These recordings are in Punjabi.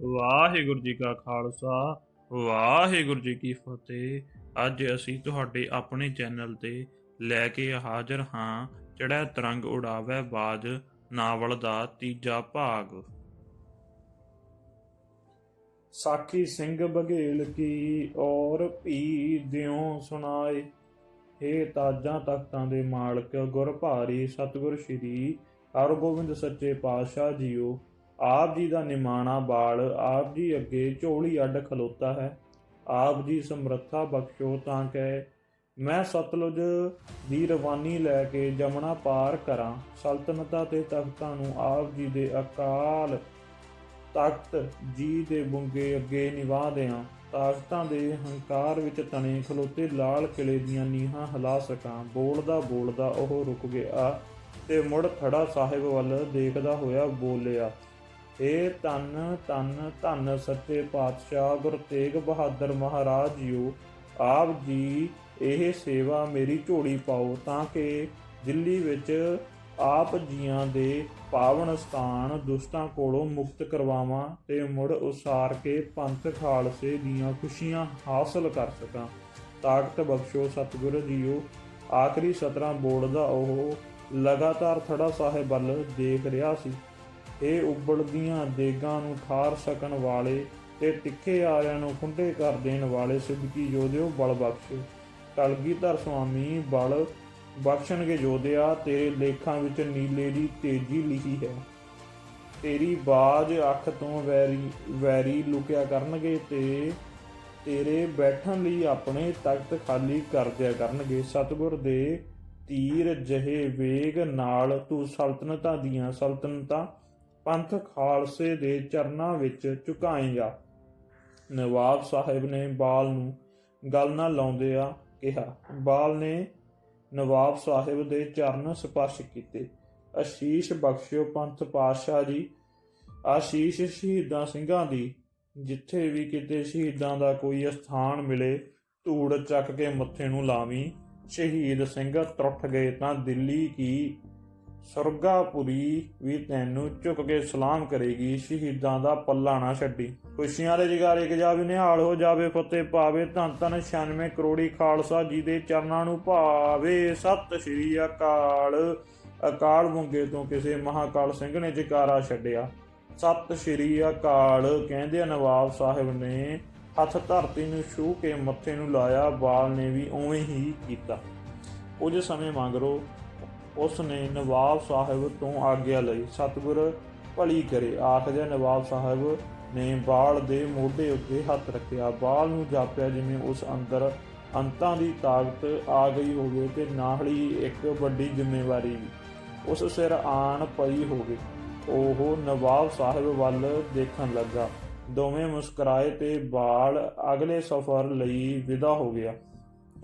ਵਾਹਿਗੁਰੂ ਜੀ ਕਾ ਖਾਲਸਾ, ਵਾਹਿਗੁਰੂ ਜੀ ਕੀ ਫਤਿਹ। ਅੱਜ ਅਸੀਂ ਤੁਹਾਡੇ ਆਪਣੇ ਚੈਨਲ ਤੇ ਲੈ ਕੇ ਹਾਜ਼ਰ ਹਾਂ ਚੜ੍ਹੈ ਤਰੰਗ ਉਡਾਵੇ ਬਾਜ ਨਾਵਲ ਦਾ ਤੀਜਾ ਭਾਗ। ਸਾਖੀ ਸਿੰਘ ਬਘੇਲ ਕੀ ਔਰ ਭੀ ਦਿਓ ਸੁਣਾਏ। ਹੇ ਤਾਜਾਂ ਤਖਤਾਂ ਦੇ ਮਾਲਕ, ਗੁਰ ਭਾਰੀ ਸਤਿਗੁਰ ਸ਼੍ਰੀ, ਹਰਗੋਬਿੰਦ ਸੱਚੇ ਪਾਤਸ਼ਾਹ ਜੀਓ। ਆਪ ਜੀ ਦਾ ਨਿਮਾਣਾ ਬਾਲ, ਆਪ ਜੀ ਅੱਗੇ ਝੋਲੀ ਅੱਡ ਖਲੋਤਾ ਹੈ। ਆਪ ਜੀ ਸਮਰੱਥਾ ਬਖਸ਼ੋ ਤਾਂ ਕਿ ਮੈਂ ਸਤਲੁਜ ਦੀ ਰਵਾਨੀ ਲੈ ਕੇ ਜਮਣਾ ਪਾਰ ਕਰਾਂ। ਸਲਤਨਤਾਂ ਤੇ ਤਖਤਾਂ ਨੂੰ ਆਪ ਜੀ ਦੇ ਅਕਾਲ ਤਖਤ ਜੀ ਦੇ ਬੁੰਗੇ ਅੱਗੇ ਨਿਵਾਹ ਦਿਆਂ। ਤਾਕਤਾਂ ਦੇ ਹੰਕਾਰ ਵਿੱਚ ਤਣੇ ਖਲੋਤੇ ਲਾਲ ਕਿਲੇ ਦੀਆਂ ਨੀਹਾਂ ਹਿਲਾ ਸਕਾਂ। ਬੋਲਦਾ ਬੋਲਦਾ ਉਹ ਰੁਕ ਗਿਆ ਤੇ ਮੁੜ ਖੜਾ ਸਾਹਿਬ ਵੱਲ ਦੇਖਦਾ ਹੋਇਆ ਬੋਲਿਆ ਏ ਤਨ ਧੰਨ ਧੰਨ ਸੱਚੇ ਪਾਤਸ਼ਾਹ ਗੁਰੂ ਤੇਗ ਬਹਾਦਰ ਮਹਾਰਾਜ ਜੀਓ, ਆਪ ਜੀ ਇਹ ਸੇਵਾ ਮੇਰੀ ਝੋਲੀ ਪਾਓ ਤਾਂ ਕਿ ਦਿੱਲੀ ਵਿੱਚ ਆਪ ਜੀਆਂ ਦੇ ਪਾਵਨ ਸਥਾਨ ਦੁਸ਼ਟਾਂ ਕੋਲੋਂ ਮੁਕਤ ਕਰਵਾਵਾਂ ਤੇ ਮੁੜ ਉਸਾਰ ਕੇ ਪੰਥ ਖਾਲਸੇ ਦੀਆਂ ਖੁਸ਼ੀਆਂ ਹਾਸਲ ਕਰ ਸਕਾਂ। ਤਾਕਤ ਬਖਸ਼ੋ ਸਤਿਗੁਰ ਜੀਓ, ਆਖਰੀ ਸਤਰਾਂ ਦਾ ਉਹ ਲਗਾਤਾਰ ਥੜਾ ਸਾਹਿਬ ਵੱਲ ਦੇਖ ਰਿਹਾ ਸੀ। ਇਹ ਉਬਲਦੀਆਂ ਦੇਗਾਂ ਨੂੰ ਠਾਰ ਸਕਣ ਵਾਲੇ ਤੇ ਤਿੱਖੇ ਆਰਿਆਂ ਨੂੰ ਖੁੰਡੇ ਕਰ ਦੇਣ ਵਾਲੇ ਸਿੱਧਕੀ ਯੋਧਿਓ ਬਲ ਬਖਸ਼ੋ। ਕਲਗੀਧਰ ਸੁਆਮੀ, ਬਲ ਬਖਸ਼ਣਗੇ ਯੋਧਿਆ, ਤੇਰੇ ਲੇਖਾਂ ਵਿੱਚ ਨੀਲੇ ਦੀ ਤੇਜੀ ਲਿਖੀ ਹੈ। ਤੇਰੀ ਬਾਜ ਅੱਖ ਤੋਂ ਵੈਰੀ ਵੈਰੀ ਲੁਕਿਆ ਕਰਨਗੇ ਤੇ ਤੇਰੇ ਬੈਠਣ ਲਈ ਆਪਣੇ ਤਖਤ ਖਾਲੀ ਕਰ ਦਿਆ ਕਰਨਗੇ। ਸਤਿਗੁਰ ਦੇ ਤੀਰ ਜਹੇ ਵੇਗ ਨਾਲ ਤੂੰ ਸਲਤਨਤਾਂ ਦੀਆਂ ਸਲਤਨਤਾਂ ਪੰਥ ਖਾਲਸੇ ਦੇ ਚਰਨਾਂ ਵਿੱਚ ਝੁਕਾਏਗਾ। ਨਵਾਬ ਸਾਹਿਬ ਨੇ ਬਾਲ ਨੂੰ ਗੱਲ ਨਾ ਲਾਉਂਦੇ ਆ ਕਿਹਾ। ਬਾਲ ਨੇ ਨਵਾਬ ਸਾਹਿਬ ਦੇ ਚਰਨ ਸਪਰਸ਼ ਕੀਤੇ। ਅਸ਼ੀਸ਼ ਬਖਸ਼ਿਓ ਪੰਥ ਪਾਤਸ਼ਾਹ ਜੀ। ਆਸ਼ੀਸ਼ ਸ਼ਹੀਦਾਂ ਸਿੰਘਾਂ ਦੀ, ਜਿੱਥੇ ਵੀ ਕਿਤੇ ਸ਼ਹੀਦਾਂ ਦਾ ਕੋਈ ਸਥਾਨ ਮਿਲੇ, ਧੂੜ ਚੱਕ ਕੇ ਮੱਥੇ ਨੂੰ ਲਾਵੀਂ। ਸ਼ਹੀਦ ਸਿੰਘ ਟੁੱਟ ਗਏ ਤਾਂ ਦਿੱਲੀ ਕੀ ਸੁਰਗਾਪੁਰੀ ਵੀ ਤੈਨੂੰ ਝੁਕ ਕੇ ਸਲਾਮ ਕਰੇਗੀ, ਸ਼ਹੀਦਾਂ ਦਾ ਪੱਲਾ ਨਾ ਛੱਡੀ। ਖੁਸ਼ੀਆਂ ਦੇ ਜਗਾਰੇ ਕਿ ਜਾਵੇ, ਨਿਹਾਲ ਹੋ ਜਾਵੇ, ਫਤਿਹ ਪਾਵੇ, ਧੰਨ ਧੰਨ 96 ਕਰੋੜੀ ਖਾਲਸਾ ਜੀ ਦੇ ਚਰਨਾਂ ਨੂੰ ਭਾਵੇ। ਸਤਿ ਸ਼੍ਰੀ ਅਕਾਲ। ਅਕਾਲ ਮੁੰਗੇ ਤੋਂ ਕਿਸੇ ਮਹਾਕਾਲ ਸਿੰਘ ਨੇ ਜਕਾਰਾ ਛੱਡਿਆ। ਸਤਿ ਸ਼੍ਰੀ ਅਕਾਲ, ਕਹਿੰਦੇ ਨਵਾਬ ਸਾਹਿਬ ਨੇ, ਹੱਥ ਧਰਤੀ ਨੂੰ ਛੂ ਕੇ ਮੱਥੇ ਨੂੰ ਲਾਇਆ, ਬਾਲ ਨੇ ਵੀ ਉਵੇਂ ਹੀ ਕੀਤਾ। ਕੁਝ ਸਮੇਂ ਮਗਰੋਂ ਉਸ ਨੇ ਨਵਾਬ ਸਾਹਿਬ ਤੋਂ ਆਗਿਆ ਲਈ, ਸਤਿਗੁਰ, ਭਲੀ ਕਰੇ। ਆਖਦੇ ਨਵਾਬ ਸਾਹਿਬ ਨੇ ਬਾਲ ਦੇ ਮੋਢੇ ਉੱਤੇ ਹੱਥ ਰੱਖਿਆ। ਬਾਲ ਨੂੰ ਜਾਪਿਆ ਜਿਵੇਂ ਉਸ ਅੰਦਰ ਅੰਤਾਂ ਦੀ ਤਾਕਤ ਆ ਗਈ ਹੋਵੇ ਤੇ ਨਾਲ ਹੀ ਇੱਕ ਵੱਡੀ ਜ਼ਿੰਮੇਵਾਰੀ ਵੀ, ਉਸ ਸਿਰ ਆਣ ਪਈ ਹੋਵੇ। ਉਹ ਨਵਾਬ ਸਾਹਿਬ ਵੱਲ ਦੇਖਣ ਲੱਗਾ। ਦੋਵੇਂ ਮੁਸਕਰਾਏ ਤੇ ਬਾਲ ਅਗਲੇ ਸਫ਼ਰ ਲਈ ਵਿਦਾ ਹੋ ਗਿਆ।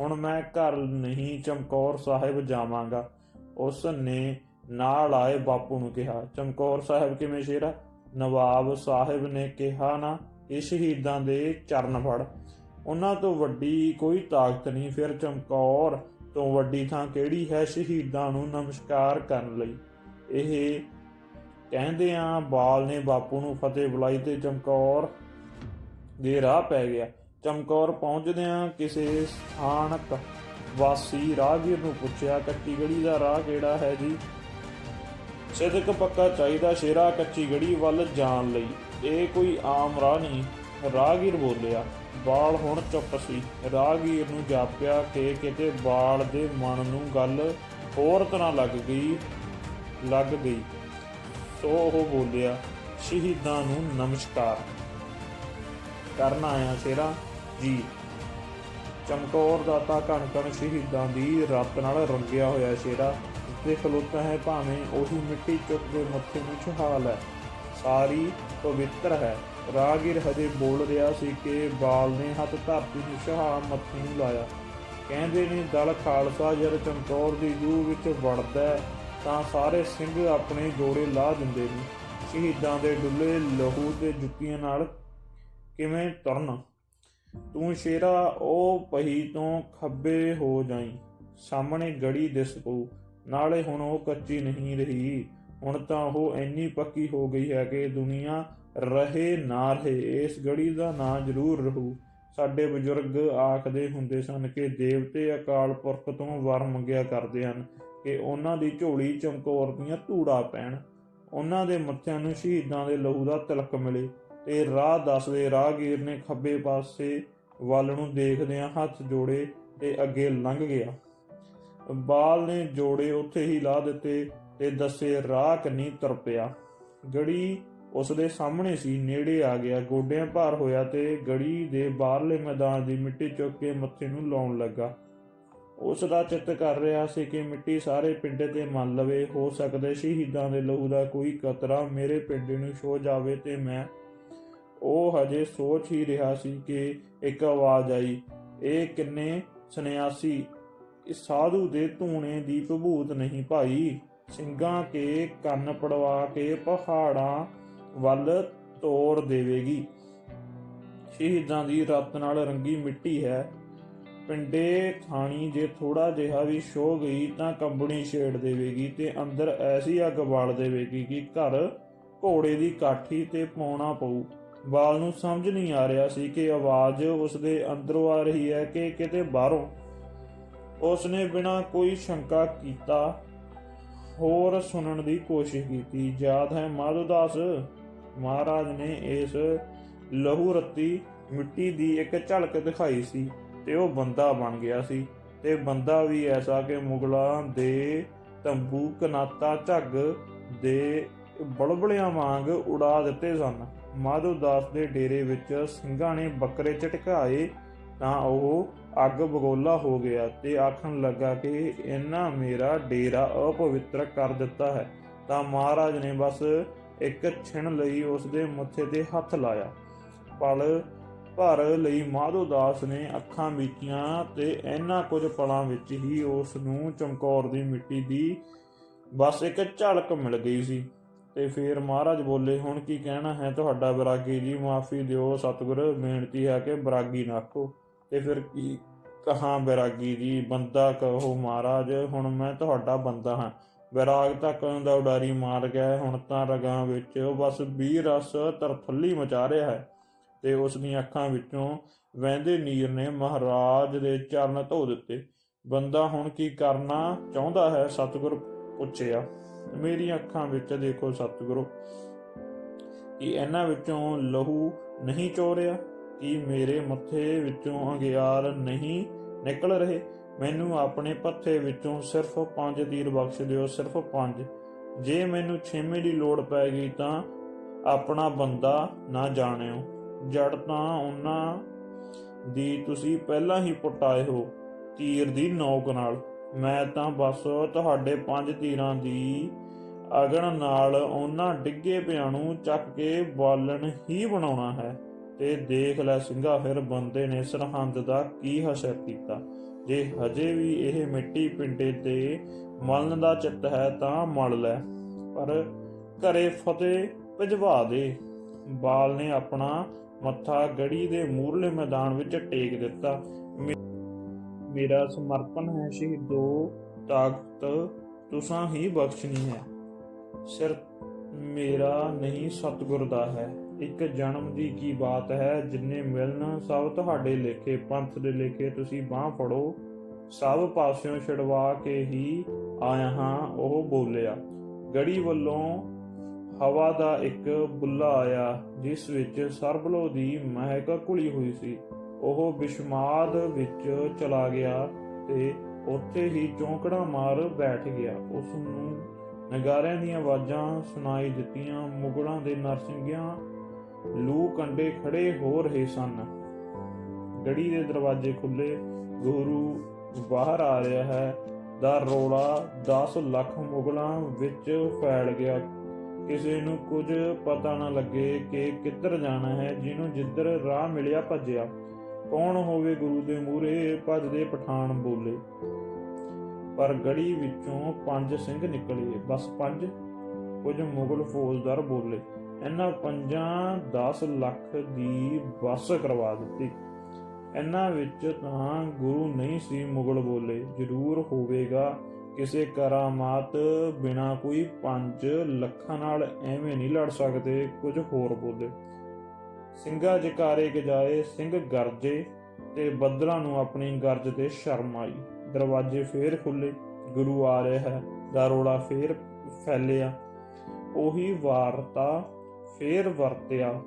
ਹੁਣ ਮੈਂ ਘਰ ਨਹੀਂ ਚਮਕੌਰ ਸਾਹਿਬ ਜਾਵਾਂਗਾ। ਉਸ ਨੇ ਨਾਲ ਆਏ ਬਾਪੂ ਨੂੰ ਕਿਹਾ, ਚਮਕੌਰ ਸਾਹਿਬ ਕਿਵੇਂ ਸ਼ੇਰਾ ਨਵਾਬ ਸਾਹਿਬ ਨੇ ਕਿਹਾ ਨਾ ਇਹ ਸ਼ਹੀਦਾਂ ਦੇ ਚਰਨ ਫੜ। ਉਹਨਾਂ ਤੋਂ ਵੱਡੀ ਕੋਈ ਤਾਕਤ ਨਹੀਂ, ਫਿਰ ਚਮਕੌਰ ਤੋਂ ਵੱਡੀ ਥਾਂ ਕਿਹੜੀ ਹੈ ਸ਼ਹੀਦਾਂ ਨੂੰ ਨਮਸਕਾਰ ਕਰਨ ਲਈ? ਇਹ ਕਹਿੰਦੇ ਆ, ਬਾਲ ਨੇ ਬਾਪੂ ਨੂੰ ਫਤਿਹ ਬੁਲਾਈ ਤੇ ਚਮਕੌਰ ਦੇ ਰਾਹ ਪੈ ਗਿਆ। ਚਮਕੌਰ ਪਹੁੰਚਦਿਆਂ ਕਿਸੇ ਸਥਾਨਕ ਵਾਸੀ ਰਾਹਗੀਰ ਨੂੰ ਪੁੱਛਿਆ ਕੱਚੀ ਗੜੀ ਦਾ ਰਾਹ ਕਿਹੜਾ ਹੈ ਜੀ? ਸਿੱਧਕ ਪੱਕਾ ਚਾਹੀਦਾ ਸ਼ੇਰਾ ਕੱਚੀ ਗੜੀ ਵੱਲ ਜਾਣ ਲਈ। ਇਹ ਕੋਈ ਆਮ ਰਾਹ ਨਹੀਂ ਰਾਹਗੀਰ ਬੋਲਿਆ। ਬਾਲ ਹੁਣ ਚੁੱਪ ਸੀ। ਰਾਹਗੀਰ ਨੂੰ ਜਾਪਿਆ ਕਿ ਕਿਤੇ ਬਾਲ ਦੇ ਮਨ ਨੂੰ ਗੱਲ ਹੋਰ ਤਰ੍ਹਾਂ ਲੱਗ ਗਈ ਲੱਗ ਗਈ। ਸੋ ਉਹ ਬੋਲਿਆ, ਸ਼ਹੀਦਾਂ ਨੂੰ ਨਮਸਕਾਰ। ਕਰਨ ਆਇਆ ਸ਼ੇਰਾ? ਜੀ। ਚਮਕੌਰ ਦਾ ਤਾਂ ਕਣ ਕਣ ਸ਼ਹੀਦਾਂ ਦੀ ਰੱਤ ਨਾਲ ਰੰਗਿਆ ਹੋਇਆ ਸ਼ੇਰਾ ਤੇ ਖਲੋਤਾ ਹੈ ਭਾਵੇਂ ਉਹੀ ਮਿੱਟੀ ਚੁੱਕ ਦੇ ਮੱਥੇ ਨੂੰ ਛਹਾਲ ਹੈ। ਸਾਰੀ ਪਵਿੱਤਰ ਹੈ। ਰਾਗੀਰ ਹਜੇ ਬੋਲ ਰਿਹਾ ਸੀ ਕਿ ਬਾਲ ਨੇ ਹੱਥ ਧਰਤੀ ਨੂੰ ਛਹਾ ਮੱਥੇ ਨੂੰ ਲਾਇਆ। ਕਹਿੰਦੇ ਨੇ, ਦਲ ਖਾਲਸਾ ਜਦ ਚਮਕੌਰ ਦੀ ਜੂ ਵਿੱਚ ਵੜਦਾ ਤਾਂ ਸਾਰੇ ਸਿੰਘ ਆਪਣੇ ਜੋੜੇ ਲਾ ਦਿੰਦੇ ਨੇ। ਸ਼ਹੀਦਾਂ ਦੇ ਡੁੱਲੇ ਲਹੂ ਤੇ ਜੁੱਤੀਆਂ ਨਾਲ ਕਿਵੇਂ ਤੁਰਨ? ਤੂੰ ਸ਼ੇਰਾ, ਉਹ ਪਹੀ ਤੋਂ ਖੱਬੇ ਹੋ ਜਾਈ। ਸਾਹਮਣੇ ਗੜੀ ਦਿਸ ਪਊ, ਨਾਲੇ ਹੁਣ ਉਹ ਕੱਚੀ ਨਹੀਂ ਰਹੀ। ਹੁਣ ਤਾਂ ਉਹ ਇੰਨੀ ਪੱਕੀ ਹੋ ਗਈ ਹੈ ਕਿ ਦੁਨੀਆ ਰਹੇ ਨਾ ਰਹੇ, ਇਸ ਗੜੀ ਦਾ ਨਾਂ ਜ਼ਰੂਰ ਰਹੂ। ਸਾਡੇ ਬਜ਼ੁਰਗ ਆਖਦੇ ਹੁੰਦੇ ਸਨ ਕਿ ਦੇਵਤੇ ਅਕਾਲ ਪੁਰਖ ਤੋਂ ਵਰ ਮੰਗਿਆ ਕਰਦੇ ਹਨ ਕਿ ਉਹਨਾਂ ਦੀ ਝੋਲੀ ਚਮਕੌਰ ਦੀਆਂ ਧੂੜਾ ਪੈਣ। ਉਹਨਾਂ ਦੇ ਮੱਥਿਆਂ ਨੂੰ ਸ਼ਹੀਦਾਂ ਦੇ ਲਹੂ ਦਾ ਤਿਲਕ ਮਿਲੇ। ਤੇ ਰਾਹ ਦੱਸਦੇ, ਰਾਹਗੀਰ ਨੇ ਖੱਬੇ ਪਾਸੇ ਵੱਲ ਨੂੰ ਦੇਖਦਿਆਂ ਹੱਥ ਜੋੜੇ ਤੇ ਅੱਗੇ ਲੰਘ ਗਿਆ। ਬਾਲ ਨੇ ਜੋੜੇ ਉੱਥੇ ਹੀ ਲਾ ਦਿੱਤੇ ਤੇ ਦੱਸੇ, ਰਾਹ ਕੰਨੀ ਤੁਰ ਪਿਆ। ਗੜੀ ਉਸ ਦੇ ਸਾਹਮਣੇ ਸੀ, ਨੇੜੇ ਆ ਗਿਆ। ਗੋਡਿਆਂ ਭਾਰ ਹੋਇਆ ਤੇ ਗੜੀ ਦੇ ਬਾਹਰਲੇ ਮੈਦਾਨ ਦੀ ਮਿੱਟੀ ਚੁੱਕ ਕੇ ਮੱਥੇ ਨੂੰ ਲਾਉਣ ਲੱਗਾ। ਉਸ ਦਾ ਚਿੱਤ ਕਰ ਰਿਹਾ ਸੀ ਕਿ ਮਿੱਟੀ ਸਾਰੇ ਪਿੰਡ ਤੇ ਮੰਨ ਲਵੇ। ਹੋ ਸਕਦਾ ਸ਼ਹੀਦਾਂ ਦੇ ਲਹੂ ਦਾ ਕੋਈ ਕਤਰਾ ਮੇਰੇ ਪਿੰਡ ਨੂੰ ਛੋ ਜਾਵੇ ਤੇ ਮੈਂ ਉਹ ਹਜੇ ਸੋਚ ਹੀ ਰਿਹਾ ਸੀ ਕਿ ਇੱਕ ਆਵਾਜ਼ ਆਈ, ਇਹ ਕਿੰਨੇ ਸੰਨਿਆਸੀ? ਇਸ ਸਾਧੂ ਦੇ ਧੂਣੇ ਦੀ ਭਬੂਤ ਨਹੀਂ ਭਾਈ। ਸਿੰਘਾਂ ਕੇ ਕੰਨ ਪੜਵਾ ਕੇ ਪਹਾੜਾਂ ਵੱਲ ਤੋੜ ਦੇਵੇਗੀ। ਸ਼ਹੀਦਾਂ ਦੀ ਰਤ ਨਾਲ ਰੰਗੀ ਮਿੱਟੀ ਹੈ। ਪਿੰਡੇ ਥਾਣੀ ਜੇ ਥੋੜਾ ਜਿਹਾ ਵੀ ਸ਼ੋ ਗਈ ਤਾਂ ਕੰਬਣੀ ਛੇੜ ਦੇਵੇਗੀ ਤੇ ਅੰਦਰ ਐਸੀ ਅੱਗ ਬਾਲ ਦੇਵੇਗੀ ਕਿ ਘਰ ਘੋੜੇ ਦੀ ਕਾਠੀ ਤੇ ਪਾਉਣਾ ਪਊ। ਬਾਲ ਨੂੰ ਸਮਝ ਨਹੀਂ ਆ ਰਿਹਾ ਸੀ ਕਿ ਆਵਾਜ਼ ਉਸ ਦੇ ਅੰਦਰੋਂ ਆ ਰਹੀ ਹੈ ਕਿ ਕਿਤੇ ਬਾਹਰੋਂ। ਉਸ ਨੇ ਬਿਨਾਂ ਕੋਈ ਸ਼ੰਕਾ ਕੀਤਾ ਹੋਰ ਸੁਣਨ ਦੀ ਕੋਸ਼ਿਸ਼ ਕੀਤੀ। ਯਾਦ ਹੈ ਮਾਧੋਦਾਸ ਮਹਾਰਾਜ ਨੇ ਇਸ ਲਹੂ ਰੱਤੀ ਮਿੱਟੀ ਦੀ ਇੱਕ ਝਲਕ ਦਿਖਾਈ ਸੀ ਤੇ ਉਹ ਬੰਦਾ ਬਣ ਗਿਆ ਸੀ। ਤੇ ਬੰਦਾ ਵੀ ਐਸਾ ਕਿ ਮੁਗਲਾਂ ਦੇ ਤੰਬੂ, ਕਨਾਤਾ, ਝੱਗ ਦੇ ਬੜਬੜਿਆਂ ਵਾਂਗ ਉਡਾ ਦਿੱਤੇ ਸਨ। ਮਾਧੋਦਾਸ ਦੇ ਡੇਰੇ ਵਿੱਚ ਸਿੰਘਾਂ ਨੇ ਬੱਕਰੇ ਝਟਕਾਏ ਤਾਂ ਉਹ ਅੱਗ ਬਗੋਲਾ ਹੋ ਗਿਆ ਤੇ ਆਖਣ ਲੱਗਾ ਕਿ ਇਹਨਾਂ ਮੇਰਾ ਡੇਰਾ ਅਪਵਿੱਤਰ ਕਰ ਦਿੱਤਾ ਹੈ। ਤਾਂ ਮਹਾਰਾਜ ਨੇ ਬਸ ਇੱਕ ਛਿਣ ਲਈ ਉਸ ਦੇ ਮੱਥੇ ਤੇ ਹੱਥ ਲਾਇਆ। ਪਲ ਭਰ ਲਈ ਮਾਧੋਦਾਸ ਨੇ ਅੱਖਾਂ ਮੀਚੀਆਂ ਤੇ ਇਹਨਾਂ ਕੁਝ ਪਲਾਂ ਵਿੱਚ ਹੀ ਉਸ ਨੂੰ ਚਮਕੌਰ ਦੀ ਮਿੱਟੀ ਦੀ ਬਸ ਇੱਕ ਝਲਕ ਮਿਲ ਗਈ ਸੀ। ਤੇ ਫਿਰ ਮਹਾਰਾਜ ਬੋਲੇ, ਹੁਣ ਕੀ ਕਹਿਣਾ ਹੈ ਤੁਹਾਡਾ ਬਰਾਗੀ ਜੀ? ਮਾਫੀ ਦਿਓ ਸਤਿਗੁਰ, ਬੇਨਤੀ ਹੈ ਕਿ ਬਰਾਗੀ ਨਾ ਆਖੋ ਤੇ ਫਿਰ ਕੀ ਕਹਾਂ ਬੈਰਾਗੀ ਜੀ? ਬੰਦਾ ਕਹੋ ਮਹਾਰਾਜ, ਹੁਣ ਮੈਂ ਤੁਹਾਡਾ ਬੰਦਾ ਹਾਂ। ਬੈਰਾਗ ਤਾਂ ਕਰਨ ਦਾ ਉਡਾਰੀ ਮਾਰ ਗਿਆ ਹੁਣ ਤਾਂ ਰਗਾਂ ਵਿੱਚ ਬਸ ਵੀਰ ਰਸ ਤਰਫੱਲੀ ਮਚਾ ਰਿਹਾ ਹੈ। ਤੇ ਉਸ ਦੀਆਂ ਅੱਖਾਂ ਵਿੱਚੋਂ ਵਹਿੰਦੇ ਨੀਰ ਨੇ ਮਹਾਰਾਜ ਦੇ ਚਰਨ ਧੋ ਦਿੱਤੇ। ਬੰਦਾ ਹੁਣ ਕੀ ਕਰਨਾ ਚਾਹੁੰਦਾ ਹੈ? ਸਤਿਗੁਰ ਪੁੱਛਿਆ। ਮੇਰੀਆਂ ਅੱਖਾਂ ਵਿੱਚ ਦੇਖੋ ਸਤਿਗੁਰੂ, ਕਿ ਇਹਨਾਂ ਵਿੱਚੋਂ ਲਹੂ ਨਹੀਂ ਚੋਰਿਆ, ਕਿ ਮੇਰੇ ਮੱਥੇ ਵਿੱਚੋਂ ਅੰਗਿਆਰ ਨਹੀਂ ਨਿਕਲ ਰਹੇ। ਮੈਨੂੰ ਆਪਣੇ ਪੱਥੇ ਵਿੱਚੋਂ ਸਿਰਫ ਪੰਜ ਤੀਰ ਬਖਸ਼ ਦਿਓ, ਸਿਰਫ ਪੰਜ। ਜੇ ਮੈਨੂੰ ਛੇਵੇਂ ਦੀ ਲੋੜ ਪੈ ਗਈ ਤਾਂ ਆਪਣਾ ਬੰਦਾ ਨਾ ਜਾਣਿਓ। ਜੜ ਤਾਂ ਉਹਨਾਂ ਦੀ ਤੁਸੀਂ ਪਹਿਲਾਂ ਹੀ ਪਟਾਏ ਹੋ, ਤੀਰ ਦੀ ਨੋਕ ਨਾਲ। ਮੈਂ ਤਾਂ ਬਸ ਤੁਹਾਡੇ ਪੰਜ ਤੀਰਾਂ ਦੀ ਅਗਣ ਨਾਲ ਉਹਨਾਂ ਡਿੱਗੇ ਪਿਆਂ ਨੂੰ ਚੱਕ ਕੇ ਬਾਲਣ ਹੀ ਬਣਾਉਣਾ ਹੈ। ਤੇ ਦੇਖ ਲੈ ਸਿੰਘਾ, ਫਿਰ ਬੰਦੇ ਨੇ ਸਰਹੰਦ ਦਾ ਕੀ ਹਸ਼ਰ ਕੀਤਾ। ਜੇ ਹਜੇ ਵੀ ਇਹ ਮਿੱਟੀ ਪਿੰਡੇ ਤੇ ਮਲਣ ਦਾ ਚਿੱਤ ਹੈ ਤਾਂ ਮਲ ਲੈ, ਪਰ ਘਰੇ ਫਤਿਹ ਭਿਜਵਾ ਦੇ। ਬਾਲ ਨੇ ਆਪਣਾ ਮੱਥਾ ਗੜੀ ਦੇ ਮੂਰਲੇ ਮੈਦਾਨ ਵਿੱਚ ਟੇਕ ਦਿੱਤਾ। ਮੇਰਾ ਸਮਰਪਣ ਹੈ ਸ਼ਹੀਦੋ, ਤਾਕਤ ਤੁਸਾਂ ਹੀ ਬਖਸ਼ਣੀ ਹੈ। ਸਿਰ ਮੇਰਾ ਨਹੀਂ ਸਤਿਗੁਰ ਦਾ ਹੈ। ਇੱਕ ਜਨਮ ਦੀ ਕੀ ਬਾਤ ਹੈ, ਜਿੰਨੇ ਮਿਲਣ ਸਭ ਤੁਹਾਡੇ ਲੇਖੇ, ਪੰਥ ਦੇ ਲੇਖੇ ਤੁਸੀਂ ਬਾਹ ਫੜੋ। ਸਭ ਪਾਸਿਓਂ ਛਡਵਾ ਕੇ ਹੀ ਆਇਆ ਹਾਂ, ਉਹ ਬੋਲਿਆ। ਗੜੀ ਵੱਲੋਂ ਹਵਾ ਦਾ ਇੱਕ ਬੁੱਲਾ ਆਇਆ, ਜਿਸ ਵਿੱਚ ਸਰਬਲੋ ਦੀ ਮਹਿਕ ਘੁਲੀ ਹੋਈ ਸੀ। ਉਹ ਬਿਸ਼ਮਾਦ ਵਿੱਚ ਚਲਾ ਗਿਆ ਤੇ ਉੱਥੇ ਹੀ ਚੌਂਕੜਾ ਮਾਰ ਬੈਠ ਗਿਆ। ਉਸ ਨੂੰ ਨਗਾਰਿਆਂ ਦੀਆਂ ਆਵਾਜ਼ਾਂ ਸੁਣਾਈ ਦਿੱਤੀਆਂ। ਮੁਗਲਾਂ ਦੇ ਨਰਸਿੰਘਿਆਂ ਲੂ ਕੰਡੇ ਖੜੇ ਹੋ ਰਹੇ ਸਨ। ਗੜੀ ਦੇ ਦਰਵਾਜ਼ੇ ਖੁੱਲੇ ਗੁਰੂ ਬਾਹਰ ਆ ਰਿਹਾ ਹੈ। ਦਾ ਰੋਲਾ 10 ਲੱਖ ਮੁਗਲਾਂ ਵਿੱਚ ਫੈਲ ਗਿਆ। ਕਿਸੇ ਨੂੰ ਕੁਝ ਪਤਾ ਨਾ ਲੱਗੇ ਕਿ ਕਿੱਧਰ ਜਾਣਾ ਹੈ। ਜਿਹਨੂੰ ਜਿੱਧਰ ਰਾਹ ਮਿਲਿਆ, ਭੱਜਿਆ। ਕੌਣ ਹੋਵੇ ਗੁਰੂ ਦੇ ਮੂਹਰੇ ਭੱਜਦੇ ਪਠਾਨ ਬੋਲੇ। ਪਰ ਗੜੀ ਵਿੱਚੋਂ ਪੰਜ ਸਿੰਘ ਨਿਕਲੇ ਬਸ ਪੰਜ? ਕੁਝ ਮੁਗਲ ਫੌਜਦਾਰ ਬੋਲੇ। ਇਹਨਾਂ ਪੰਜਾਂ 10 ਲੱਖ ਦੀ ਬੱਸ ਕਰਵਾ ਦਿੱਤੀ। ਇਹਨਾਂ ਵਿੱਚ ਤਾਂ ਗੁਰੂ ਨਹੀਂ ਸੀ ਮੁਗਲ ਬੋਲੇ। ਜ਼ਰੂਰ ਹੋਵੇਗਾ ਕਿਸੇ ਕਰਾਮਾਤ ਬਿਨਾ ਕੋਈ 5 ਲੱਖਾਂ ਨਾਲ ਐਵੇਂ ਨਹੀਂ ਲੜ ਸਕਦੇ। ਕੁਝ ਹੋਰ ਬੋਲੇ। ਸਿੰਘਾ ਜਕਾਰੇ ਗਜਾਏ ਸਿੰਘ ਗਰਜੇ ਤੇ ਬੱਦਲਾਂ ਨੂੰ ਆਪਣੀ ਗਰਜ ਤੇ ਸ਼ਰਮ ਆਈ। ਦਰਵਾਜ਼ੇ ਫੇਰ ਖੁੱਲੇ, ਗੁਰੂ ਆ ਰਿਹਾ ਹੈ, ਦਾ ਰੋਲਾ ਫੇਰ ਫੈਲਿਆ। ਉਹੀ ਵਾਰਤਾ ਫੇਰ ਵਰਤਿਆ।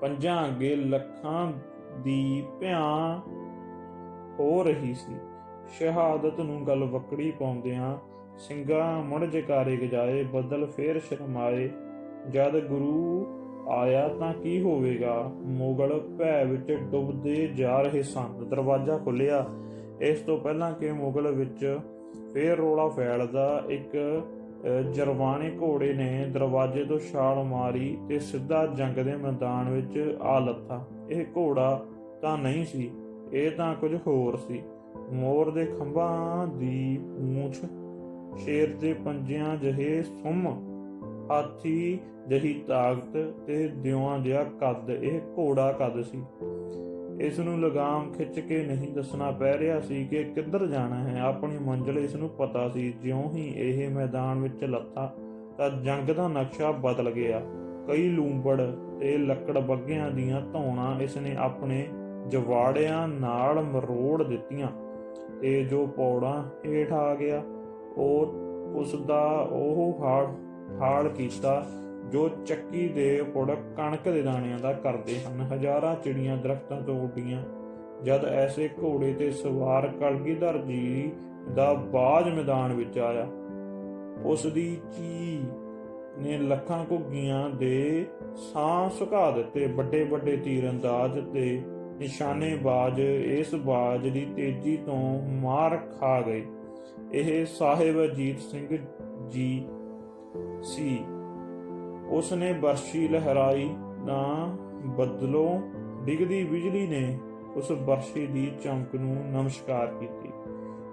ਪੰਜਾਂ ਅੱਗੇ ਲੱਖਾਂ ਦੀ ਭਿਆ ਹੋ ਰਹੀ ਸੀ। ਸ਼ਹਾਦਤ ਨੂੰ ਗਲ ਵਕੜੀ ਪਾਉਂਦਿਆਂ ਸਿੰਘਾਂ ਮੁੜ ਜਕਾਰੇ ਗਜਾਏ ਬੱਦਲ ਫੇਰ ਸ਼ਰਮਾਏ। ਜਦ ਗੁਰੂ ਆਇਆ ਤਾਂ ਕੀ ਹੋਵੇਗਾ? ਮੁਗਲ ਭੈ ਵਿੱਚ ਡੁੱਬਦੇ ਜਾ ਰਹੇ ਸਨ। ਦਰਵਾਜ਼ਾ ਖੁੱਲਿਆ ਇਸ ਤੋਂ ਪਹਿਲਾਂ ਕਿ ਮੁਗਲ ਵਿੱਚ ਫੇਰ ਰੋਲਾ ਫੈਲਦਾ ਇੱਕ ਅ, ਜਰਵਾਣੇ ਘੋੜੇ ਨੇ ਦਰਵਾਜ਼ੇ ਤੋਂ ਛਾਲ ਮਾਰੀ ਤੇ ਸਿੱਧਾ ਜੰਗ ਦੇ ਮੈਦਾਨ ਵਿੱਚ ਆ ਲੱਥਾ। ਇਹ ਘੋੜਾ ਤਾਂ ਨਹੀਂ ਸੀ ਇਹ ਤਾਂ ਕੁਝ ਹੋਰ ਸੀ। ਮੋਰ ਦੇ ਖੰਭਾਂ ਦੀ ਪੂੰਛ ਸ਼ੇਰ ਦੇ ਪੰਜਿਆਂ ਜਿਹੇ ਸੁੰਮ ਹਾਥੀ ਜਹੀ ਤਾਕਤ ਤੇ ਦਿਵਾਂ ਜਿਹਾ ਕੱਦ, ਇਹ ਘੋੜਾ ਕੱਦ ਸੀ। ਇਸ ਨੂੰ ਲਗਾਮ ਖਿੱਚ ਕੇ ਨਹੀਂ ਦੱਸਣਾ ਪੈ ਰਿਹਾ ਸੀ ਕਿ ਕਿੱਧਰ ਜਾਣਾ ਹੈ। ਆਪਣੀ ਮੰਜ਼ਿਲ ਇਸ ਨੂੰ ਪਤਾ ਸੀ। ਜਿਉਂ ਹੀ ਇਹ ਮੈਦਾਨ ਵਿੱਚ ਲੱਥਾ, ਤਾਂ ਜੰਗ ਦਾ ਨਕਸ਼ਾ ਬਦਲ ਗਿਆ। ਕਈ ਲੂੰਬੜ ਤੇ ਲੱਕੜ ਬੱਗਿਆਂ ਦੀਆਂ ਧੌਣਾ ਇਸ ਨੇ ਆਪਣੇ ਜਵਾੜਿਆਂ ਨਾਲ ਮਰੋੜ ਦਿੱਤੀਆਂ ਤੇ ਜੋ ਪੌੜਾਂ ਹੇਠ ਆ ਗਿਆ, ਉਹ ਉਸ ਦਾ ਉਹ ਹਾੜ ਹਾੜ ਕੀਤਾ, ਜੋ ਚੱਕੀ ਦੇ ਪੁੜ ਕਣਕ ਦੇ ਦਾਣਿਆਂ ਦਾ ਕਰਦੇ ਹਨ। ਹਜ਼ਾਰਾਂ ਚਿੜੀਆਂ ਦਰਖਤਾਂ ਤੋਂ ਉੱਡੀਆਂ। ਜਦ ਐਸੇ ਘੋੜੇ ਤੇ ਸਵਾਰ ਕਲਗੀਧਰ ਜੀ ਦਾ ਬਾਜ ਮੈਦਾਨ ਵਿੱਚ ਆਇਆ, ਉਸ ਦੀ ਚੀ ਨੇ ਲੱਖਾਂ ਘੁੱਗੀਆਂ ਦੇ ਸਾਹ ਸੁਕਾ ਦਿੱਤੇ। ਵੱਡੇ ਵੱਡੇ ਤੀਰੰਦਾਜ਼ ਤੇ ਨਿਸ਼ਾਨੇਬਾਜ਼ ਇਸ ਬਾਜ ਦੀ ਤੇਜ਼ੀ ਤੋਂ ਮਾਰ ਖਾ ਗਏ। ਇਹ ਸਾਹਿਬ ਅਜੀਤ ਸਿੰਘ ਜੀ ਸੀ। ਉਸ ਨੇ ਵਰਸ਼ੀ ਲਹਿਰਾਈ ਤਾਂ ਬਦਲੋਂ, ਡਿੱਗਦੀ ਬਿਜਲੀ ਨੇ ਉਸ ਵਰਸ਼ੀ ਦੀ ਚਮਕ ਨੂੰ ਨਮਸਕਾਰ ਕੀਤੀ।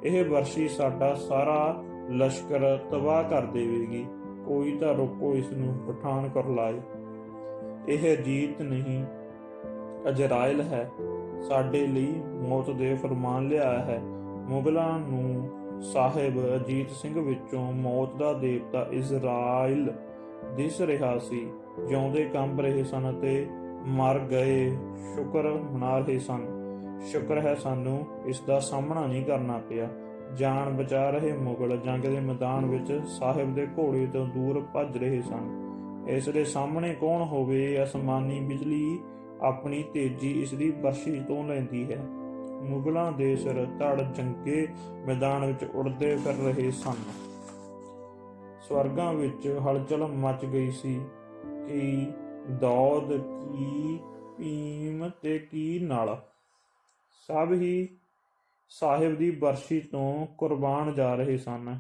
ਇਹ ਵਰਸ਼ੀ ਸਾਡਾ ਸਾਰਾ ਲਸ਼ਕਰ ਤਬਾਹ ਕਰ ਦੇਵੇਗੀ, ਕੋਈ ਤਾਂ ਰੋਕੋ ਇਸ ਨੂੰ ਪਠਾਨ ਕਰ ਲਾਏ। ਇਹ ਜੀਤ ਨਹੀਂ, ਅਜਰਾਇਲ ਹੈ, ਸਾਡੇ ਲਈ ਮੌਤ ਦੇ ਫਰਮਾਨ ਲਿਆ ਹੈ। ਮੁਗਲਾਂ ਨੂੰ ਸਾਹਿਬ, ਅਜੀਤ ਸਿੰਘ ਵਿੱਚੋਂ ਮੌਤ ਦਾ ਦੇਵਤਾ ਇਜ਼ਰਾਇਲ ਦਿਸ ਰਿਹਾ ਸੀ। ਜਿਉਂਦੇ ਕੰਬ ਰਹੇ ਸਨ ਅਤੇ ਮਰ ਗਏ। ਸ਼ੁਕਰ ਮਨਾ ਰਹੇ ਸਨ। ਸ਼ੁਕਰ ਹੈ ਸਾਨੂੰ, ਇਸ ਦਾ ਸਾਹਮਣਾ ਨਹੀਂ ਕਰਨਾ ਪਿਆ। ਜਾਨ ਬਚਾ ਰਹੇ ਮੁਗਲ ਜੰਗ ਦੇ ਮੈਦਾਨ ਵਿੱਚ ਸਾਹਿਬ ਦੇ ਘੋੜੇ ਤੋਂ ਦੂਰ ਭੱਜ ਰਹੇ ਸਨ। ਇਸ ਦੇ ਸਾਹਮਣੇ ਕੌਣ ਹੋਵੇ? ਅਸਮਾਨੀ ਬਿਜਲੀ ਆਪਣੀ ਤੇਜ਼ੀ ਇਸ ਦੀ ਬਰਸੀ ਤੋਂ ਲੈਂਦੀ ਹੈ। ਮੁਗਲਾਂ ਦੇ ਸਿਰ ਧੜ ਜੰਗੇ ਮੈਦਾਨ ਵਿੱਚ ਉੜਦੇ ਫਿਰ ਰਹੇ ਸਨ। ਸਵਰਗਾਂ ਵਿੱਚ ਹਲਚਲ ਮਚ ਗਈ ਸੀ ਕਿ ਦੌਦ ਕੀ ਭੀਮ ਤੇ ਕੀ ਨਲ। ਸਭ ਹੀ ਸਾਹਿਬ ਦੀ ਬਰਸੀ ਤੋਂ ਕੁਰਬਾਨ ਜਾ ਰਹੇ ਸਨ।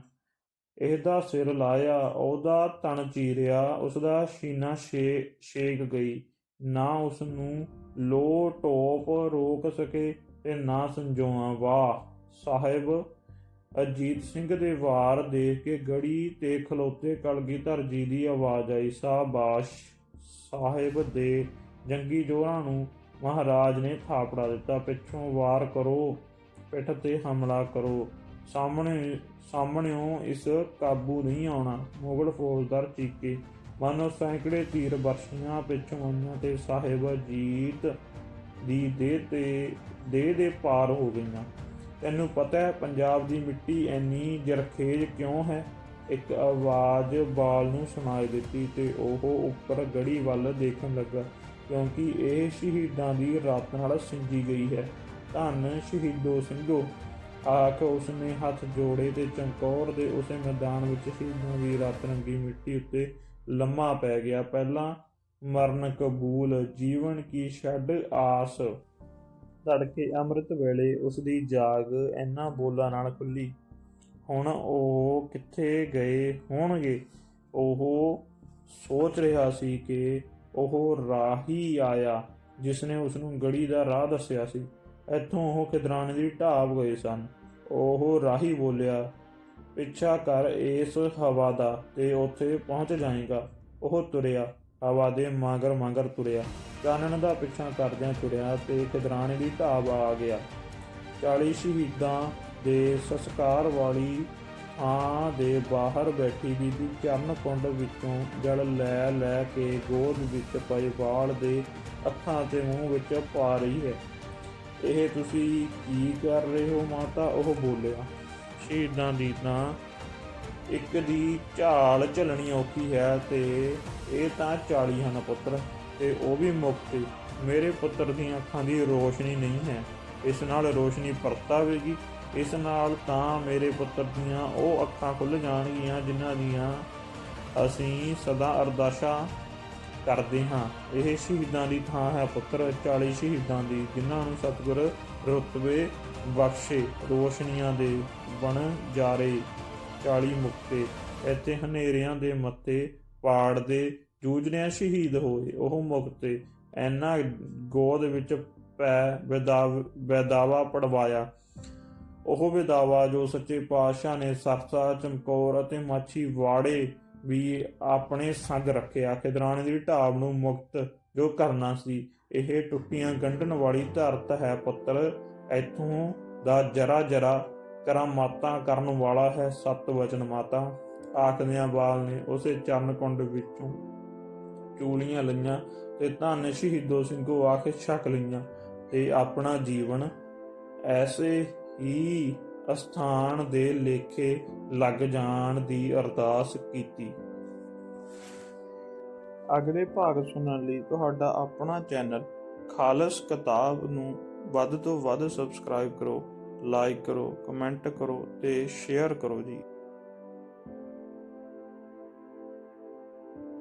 ਇਹਦਾ ਸਿਰ ਲਾਇਆ, ਉਹਦਾ ਤਣ ਚੀਰਿਆ, ਉਸਦਾ ਸੀਨਾ ਛੇ, ਛੇਕ ਗਈ। ਨਾ ਉਸ ਨੂੰ ਲੋ ਟੋਪ ਰੋਕ ਸਕੇ ਤੇ ਨਾ ਸੰਜੋਆ ਵਾਹ। ਸਾਹਿਬ, ਅਜੀਤ ਸਿੰਘ ਦੇ ਵਾਰ ਦੇਖ ਕੇ ਗੜੀ ਤੇ ਖਲੋਤੇ ਕਲਗੀਧਰ ਜੀ ਦੀ ਆਵਾਜ਼ ਆਈ, ਸਾਬਾਸ਼! ਸਾਹਿਬ ਦੇ ਜੰਗੀ ਜੋਰਾਂ ਨੂੰ ਮਹਾਰਾਜ ਨੇ ਥਾਪੜਾ ਦਿੱਤਾ। ਪਿੱਛੋਂ ਵਾਰ ਕਰੋ, ਪਿੱਠ ਤੇ ਹਮਲਾ ਕਰੋ। ਸਾਹਮਣੇ, ਸਾਹਮਣਿਓਂ ਇਸ ਕਾਬੂ ਨਹੀਂ ਆਉਣਾ। ਮੁਗਲ ਫੌਜਦਾਰ ਚੀਕੇ, ਮਾਨੋ ਸੈਂਕੜੇ ਤੀਰ ਬਰਸ਼ੀਆਂ ਪਿੱਛੋਂ ਆਈਆਂ ਤੇ ਸਾਹਿਬ ਅਜੀਤ ਦੀ ਦੇਹ ਤੇ ਦੇਹ ਦੇ ਪਾਰ ਹੋ ਗਈਆਂ। ਤੈਨੂੰ ਪਤਾ ਹੈ ਪੰਜਾਬ ਦੀ ਮਿੱਟੀ ਐਨੀ ਜਰਖੇਜ ਕਿਉਂ ਹੈ? ਇੱਕ ਆਵਾਜ਼ ਬਾਲ ਨੂੰ ਸੁਣਾਈ ਦਿੱਤੀ ਤੇ ਉਹ ਉੱਪਰ ਗੜੀ ਵੱਲ ਦੇਖਣ ਲੱਗਾ, ਕਿਉਂਕਿ ਇਹ ਸ਼ਹੀਦਾਂ ਦੀ ਰਾਤ ਨਾਲ ਸਿੰਜੀ ਗਈ ਹੈ। ਧੰਨ ਸ਼ਹੀਦੋ ਸਿੰਘੋ, ਆਖ ਉਸਨੇ ਹੱਥ ਜੋੜੇ ਤੇ ਚੰਕੌਰ ਦੇ ਉਸੇ ਮੈਦਾਨ ਵਿੱਚ ਸ਼ਹੀਦਾਂ ਦੀ ਰਾਤ ਰੰਗੀ ਮਿੱਟੀ ਉੱਤੇ ਲੰਮਾ ਪੈ ਗਿਆ। ਪਹਿਲਾਂ ਮਰਨ ਕਬੂਲ, ਜੀਵਨ ਕੀ ਛੱਡ ਆਸ। ਤੜਕੇ ਅੰਮ੍ਰਿਤ ਵੇਲੇ ਉਸ ਦੀ ਜਾਗ ਇੰਨਾ ਬੋਲਾਂ ਨਾਲ ਖੁੱਲੀ ਹੁਣ ਉਹ ਕਿੱਥੇ ਗਏ ਹੋਣਗੇ? ਉਹ ਸੋਚ ਰਿਹਾ ਸੀ ਕਿ ਉਹ ਰਾਹੀ ਆਇਆ ਜਿਸ ਨੇ ਉਸ ਨੂੰ ਗੜੀ ਦਾ ਰਾਹ ਦੱਸਿਆ ਸੀ। ਇੱਥੋਂ ਉਹ ਖਿਦਰਾਣੇ ਦੀ ਢਾਬ ਗਏ ਸਨ। ਉਹ ਰਾਹੀ ਬੋਲਿਆ, ਪਿੱਛਾ ਕਰ ਇਸ ਹਵਾ ਦਾ ਤੇ ਉੱਥੇ ਪਹੁੰਚ ਜਾਏਗਾ। ਉਹ ਤੁਰਿਆ। ਹਵਾ ਦੇ ਮਾਂਗਰ ਮਾਂਗਰ ਤੁਰਿਆ। ਚਾਨਣ ਦਾ ਪਿੱਛਾ ਕਰਦਿਆਂ ਤੁਰਿਆ ਤੇ ਖਿਦਰਾਣੇ ਦੀ ਢਾਬ ਆ ਗਿਆ। 40 ਸ਼ਹੀਦਾਂ ਦੇ ਸੰਸਕਾਰ ਵਾਲੀ ਥਾਂ ਦੇ ਬਾਹਰ ਬੈਠੀ ਬੀਬੀ ਚਰਨ ਕੁੰਡ ਵਿੱਚੋਂ ਜਲ ਲੈ ਲੈ ਕੇ ਗੋਦ ਵਿੱਚ ਪਏ ਵਾਲ ਦੇ ਅੱਖਾਂ ਤੇ ਮੂੰਹ ਵਿੱਚ ਪਾ ਰਹੀ ਹੈ। ਇਹ ਤੁਸੀਂ ਕੀ ਕਰ ਰਹੇ ਹੋ ਮਾਤਾ? ਉਹ ਬੋਲਿਆ। ਸ਼ਹੀਦਾਂ ਦੀ ਤਾਂ ਇੱਕ ਦੀ ਝਾਲ ਝੱਲਣੀ ਔਖੀ ਹੈ ਤੇ ਇਹ ਤਾਂ 40 ਹਨ ਪੁੱਤਰ ਤੇ ਉਹ ਵੀ ਮੁਕਤ ਮੇਰੇ ਪੁੱਤਰ ਦੀਆਂ ਅੱਖਾਂ ਦੀ ਰੋਸ਼ਨੀ ਨਹੀਂ ਹੈ। ਇਸ ਨਾਲ ਰੋਸ਼ਨੀ ਪਰਤਾਵੇਗੀ। ਇਸ ਨਾਲ ਤਾਂ ਮੇਰੇ ਪੁੱਤਰ ਦੀਆਂ ਉਹ ਅੱਖਾਂ ਖੁੱਲ ਜਾਣਗੀਆਂ ਜਿਨ੍ਹਾਂ ਦੀਆਂ ਅਸੀਂ ਸਦਾ ਅਰਦਾਸਾਂ ਕਰਦੇ ਹਾਂ। ਇਹ ਸ਼ਹੀਦਾਂ ਦੀ ਥਾਂ ਹੈ ਪੁੱਤਰ 40 ਸ਼ਹੀਦਾਂ ਦੀ, ਜਿਨ੍ਹਾਂ ਨੂੰ ਸਤਿਗੁਰ ਰੁਤਬੇ ਬਖਸ਼ੇ, ਰੋਸ਼ਨੀਆਂ ਦੇ ਬਣ ਜਾ ਰਹੇ। 40 ਮੁਕਤੇ, ਇੱਥੇ ਹਨੇਰਿਆਂ ਦੇ ਮੱਤੇ ਪਾੜਦੇ ਜੂਝਦਿਆਂ ਸ਼ਹੀਦ ਹੋਏ ਉਹ ਮੁਕਤੇ। ਐਨਾ ਗੋਦ ਵਿੱਚ ਪੈ ਵਿਦਾਵਾ ਪੜਵਾਇਆ। ਉਹ ਵਿਦਾਵਾ ਜੋ ਸੱਚੇ ਪਾਤਸ਼ਾਹ ਨੇ ਸਰਸਾ, ਚਮਕੌਰ ਅਤੇ ਮਾਛੀ ਵਾੜੇ ਵੀ ਆਪਣੇ ਸੰਗ ਰੱਖਿਆ ਖਿਦਰਾਣੇ ਦੀ ਢਾਬ ਨੂੰ ਮੁਕਤ ਜੋ ਕਰਨਾ ਸੀ, ਇਹ ਟੁੱਟੀਆਂ ਗੰਢਣ ਵਾਲੀ ਧਰਤ ਹੈ ਪੁੱਤਰ, ਇੱਥੋਂ ਦਾ ਜਰਾ ਜਰਾ ਕਰਾਮਾਤਾਂ ਕਰਨ ਵਾਲਾ ਹੈ ਸਤ ਵਚਨ ਮਾਤਾ। ਆਖਦਿਆਂ ਬਾਲ ਨੇ ਉਸੇ ਚਰਨ ਕੁੰਡ ਵਿੱਚੋਂ ਚੂਲੀਆਂ ਲਈਆਂ ਤੇ ਧੰਨ ਸ਼ਹੀਦੋ ਸਿੰਘੋ ਆਖ ਛਕ ਲਈਆਂ ਤੇ ਆਪਣਾ ਜੀਵਨ ਐਸੇ ਹੀ ਅਸਥਾਨ ਦੇ ਲੇਖੇ ਲੱਗ ਜਾਣ ਦੀ ਅਰਦਾਸ ਕੀਤੀ। ਅਗਲੇ ਭਾਗ ਸੁਣਨ ਲਈ ਤੁਹਾਡਾ ਆਪਣਾ ਚੈਨਲ ਖਾਲਸ ਕਿਤਾਬ ਨੂੰ ਵੱਧ ਤੋਂ ਵੱਧ ਸਬਸਕ੍ਰਾਈਬ ਕਰੋ। ਲਾਈਕ ਕਰੋ ਕਮੈਂਟ ਕਰੋ ਤੇ ਸ਼ੇਅਰ ਕਰੋ ਜੀ।